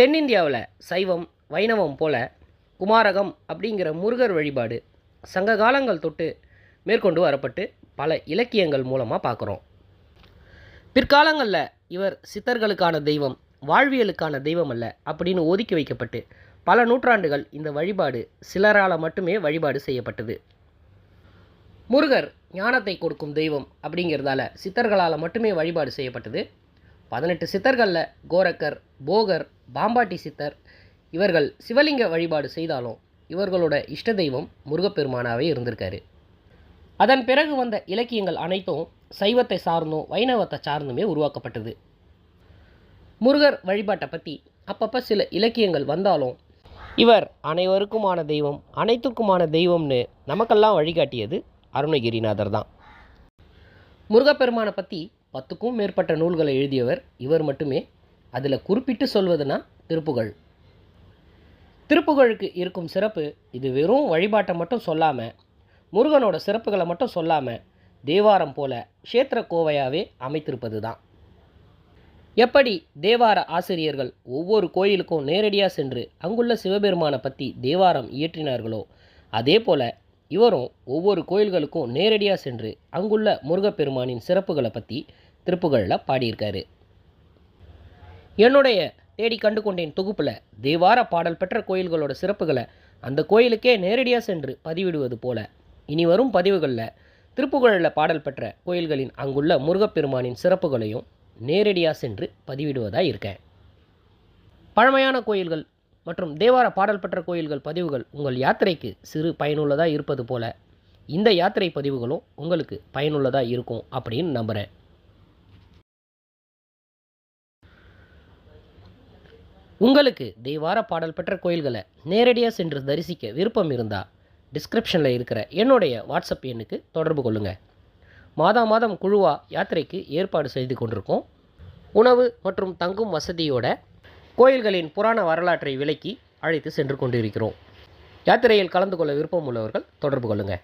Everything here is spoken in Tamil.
தென்னிந்தியாவில் சைவம் வைணவம் போல குமாரகம் அப்படிங்கிற முருகர் வழிபாடு சங்க காலங்கள் தொட்டு மேற்கொண்டு வரப்பட்டு பல இலக்கியங்கள் மூலமாக பார்க்குறோம் பிற்காலங்களில் இவர் சித்தர்களுக்கான தெய்வம் வாழ்வியலுக்கான தெய்வம் அல்ல அப்படின்னு ஒதுக்கி வைக்கப்பட்டு பல நூற்றாண்டுகள் இந்த வழிபாடு சிலரால் மட்டுமே வழிபாடு செய்யப்பட்டது. முருகர் ஞானத்தை கொடுக்கும் தெய்வம் அப்படிங்கிறதால சித்தர்களால் மட்டுமே வழிபாடு செய்யப்பட்டது. பதினெட்டு சித்தர்களில் கோரக்கர் போகர் பாம்பாட்டி சித்தர். இவர்கள் சிவலிங்க வழிபாடு செய்தாலும் இவர்களோட இஷ்ட தெய்வம் முருகப்பெருமானாவே இருந்திருக்காரு. அதன் பிறகு வந்த இலக்கியங்கள் அனைத்தும் சைவத்தை சார்ந்தும் வைணவத்தை சார்ந்துமே உருவாக்கப்பட்டது. முருகர் வழிபாட்டை பற்றி அப்பப்போ சில இலக்கியங்கள் வந்தாலும் இவர் அனைவருக்குமான தெய்வம் அனைத்துக்குமான தெய்வம்னு நமக்கெல்லாம் வழிகாட்டியது அருணகிரிநாதர் தான். முருகப்பெருமானை பற்றி பத்துக்கும் மேற்பட்ட நூல்களை எழுதியவர் இவர் மட்டுமே. அதில் குறிப்பிட்டு சொல்வதுனா திருப்புகழ். திருப்புகழுக்கு இருக்கும் சிறப்பு இது வெறும் வழிபாட்டை மட்டும் சொல்லாமல் முருகனோட சிறப்புகளை மட்டும் சொல்லாமல் தேவாரம் போல க்ஷேத்திர கோவையாகவே அமைத்திருப்பது தான் எப்படி தேவார ஆசிரியர்கள் ஒவ்வொரு கோயிலுக்கும் நேரடியாக சென்று அங்குள்ள சிவபெருமானை பற்றி தேவாரம் இயற்றினார்களோ அதே போல இவரும் ஒவ்வொரு கோயில்களுக்கும் நேரடியாக சென்று அங்குள்ள முருகப்பெருமானின் சிறப்புகளை பற்றி திருப்புகழில் பாடியிருக்காரு. என்னுடைய தேடி கண்டு கொண்டேன் தொகுப்பில் தேவார பாடல் பெற்ற கோயில்களோட சிறப்புகளை அந்த கோயிலுக்கே நேரடியாக சென்று பதிவிடுவது போல. இனி வரும் பதிவுகளில் திருப்புகழில் பாடல் பெற்ற கோயில்களின் அங்குள்ள முருகப்பெருமானின் சிறப்புகளையும் நேரடியாக சென்று பதிவிடுவதாக இருக்கேன். பழமையான கோயில்கள் மற்றும் தேவார பாடல் பெற்ற கோயில்கள் பதிவுகள் உங்கள் யாத்திரைக்கு சிறு பயனுள்ளதாக இருப்பது போல. இந்த யாத்திரை பதிவுகளும் உங்களுக்கு பயனுள்ளதாக இருக்கும் அப்படின்னு நம்புகிறேன் உங்களுக்கு தெய்வார பாடல் பெற்ற கோயில்களை நேரடியாக சென்று தரிசிக்க விருப்பம் இருந்தால் டிஸ்கிரிப்ஷனில் இருக்கிற என்னுடைய வாட்ஸ்அப் எண்ணுக்கு தொடர்பு கொள்ளுங்கள் மாதா மாதம் குழுவாக யாத்திரைக்கு ஏற்பாடு செய்து கொண்டிருக்கோம். உணவு மற்றும் தங்கும் வசதியோட கோயில்களின் புராண வரலாற்றை விலக்கி அழைத்து சென்று கொண்டிருக்கிறோம். யாத்திரையில் கலந்து கொள்ள விருப்பம் உள்ளவர்கள் தொடர்பு கொள்ளுங்கள்